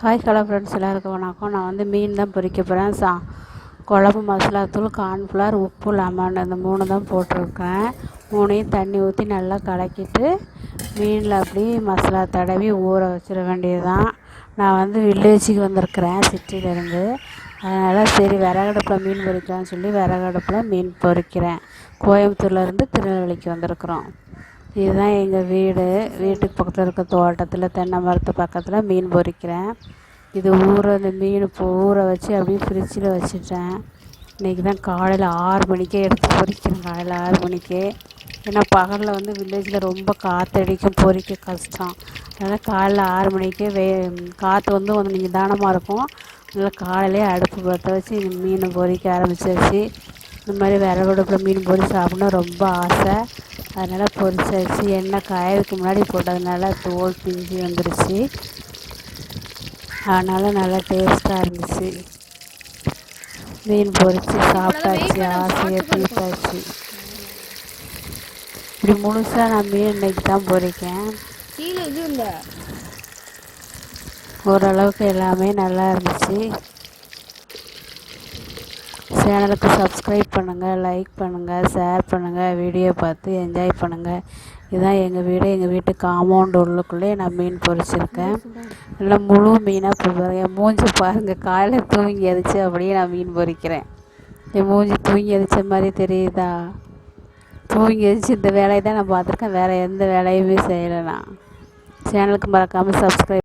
Hi hello friends எல்லாருக்கும் வணக்கம். நான் வந்து மீன் தான் பொறிக்க போகிறேன் சா குழம்பு மசாலாத்தூள் கார்ன்ஃப்ளவர் உப்பு லெமன் இந்த மூணு தான் போட்டிருக்கேன். மூணையும் தண்ணி ஊற்றி நல்லா கலக்கிட்டு மீனில் அப்படி மசாலா தடவி ஊற வச்சிட வேண்டியதுதான். நான் வந்து வில்லேஜுக்கு வந்திருக்கிறேன் சிட்டியிலேருந்து அதனால் சரி விறகடுப்பில் மீன் பொறிக்கலாம்னு சொல்லி விறகடுப்பில் மீன் பொறிக்கிறேன். கோயம்புத்தூர்லேருந்து திருநெல்வேலிக்கு வந்திருக்குறோம். இதுதான் எங்கள் வீடு. வீட்டுக்கு பக்கத்தில் இருக்க தோட்டத்தில் தென்னை மரத்து பக்கத்தில் மீன் பொறிக்கிறேன். இது ஊற இந்த மீன் இப்போ ஊற வச்சு அப்படியே ஃப்ரிட்ஜில் வச்சுட்டேன். இன்றைக்கி தான் காலையில் ஆறு மணிக்கே எடுத்து பொறிக்கிறேன் காலையில் ஆறு மணிக்கே. ஏன்னா பகலில் வந்து வில்லேஜில் ரொம்ப காற்றடிக்கும் பொறிக்க கஷ்டம். அதனால் காலையில் ஆறு மணிக்கே வே காற்று வந்து கொஞ்சம் நிதானமாக இருக்கும். அதனால் காலையிலே அடுப்பு பற்ற வச்சு இந்த மீனை பொறிக்க ஆரம்பிச்சிருச்சு இந்த மாதிரி விறகடுப்புல மீன் பொறி சாப்பிட்ணும் ரொம்ப ஆசை. அதனால் பொரிச்சாச்சு எண்ணெய் காயறதுக்கு முன்னாடி போட்டதுனால தோல் பிஞ்சு வந்துருச்சு. அதனால் நல்லா டேஸ்ட்டாக இருந்துச்சு. மீன் பொரித்து சாப்பிட்டாச்சு ஆசையை தீர்த்தாச்சு இப்படி முழுசாக நான் மீன் இன்னைக்கு தான் இல்லை. ஓரளவுக்கு எல்லாமே நல்லா இருந்துச்சு. சேனலுக்கு சப்ஸ்கிரைப் பண்ணுங்கள் லைக் பண்ணுங்கள் ஷேர் பண்ணுங்கள் வீடியோ பார்த்து என்ஜாய் பண்ணுங்கள் இதுதான் எங்கள் வீடு. எங்கள் வீட்டு காம்பவுண்ட் உள்ளுக்குள்ளே நான் மீன் பொறிச்சிருக்கேன் நல்லா முழு மீனாக பொறுக்கிறேன் என் மூஞ்சி பாருங்கள் காலையில் தூங்கி எரிச்சு அப்படியே நான் மீன் பொறிக்கிறேன் என் மூஞ்சி தூங்கி எரிச்ச மாதிரி தெரியுதா? தூங்கி எரிச்சு இந்த வேலையை தான் நான் பார்த்துருக்கேன். வேறு எந்த வேலையுமே செய்யலை நான். சேனலுக்கு மறக்காமல் சப்ஸ்கிரைப்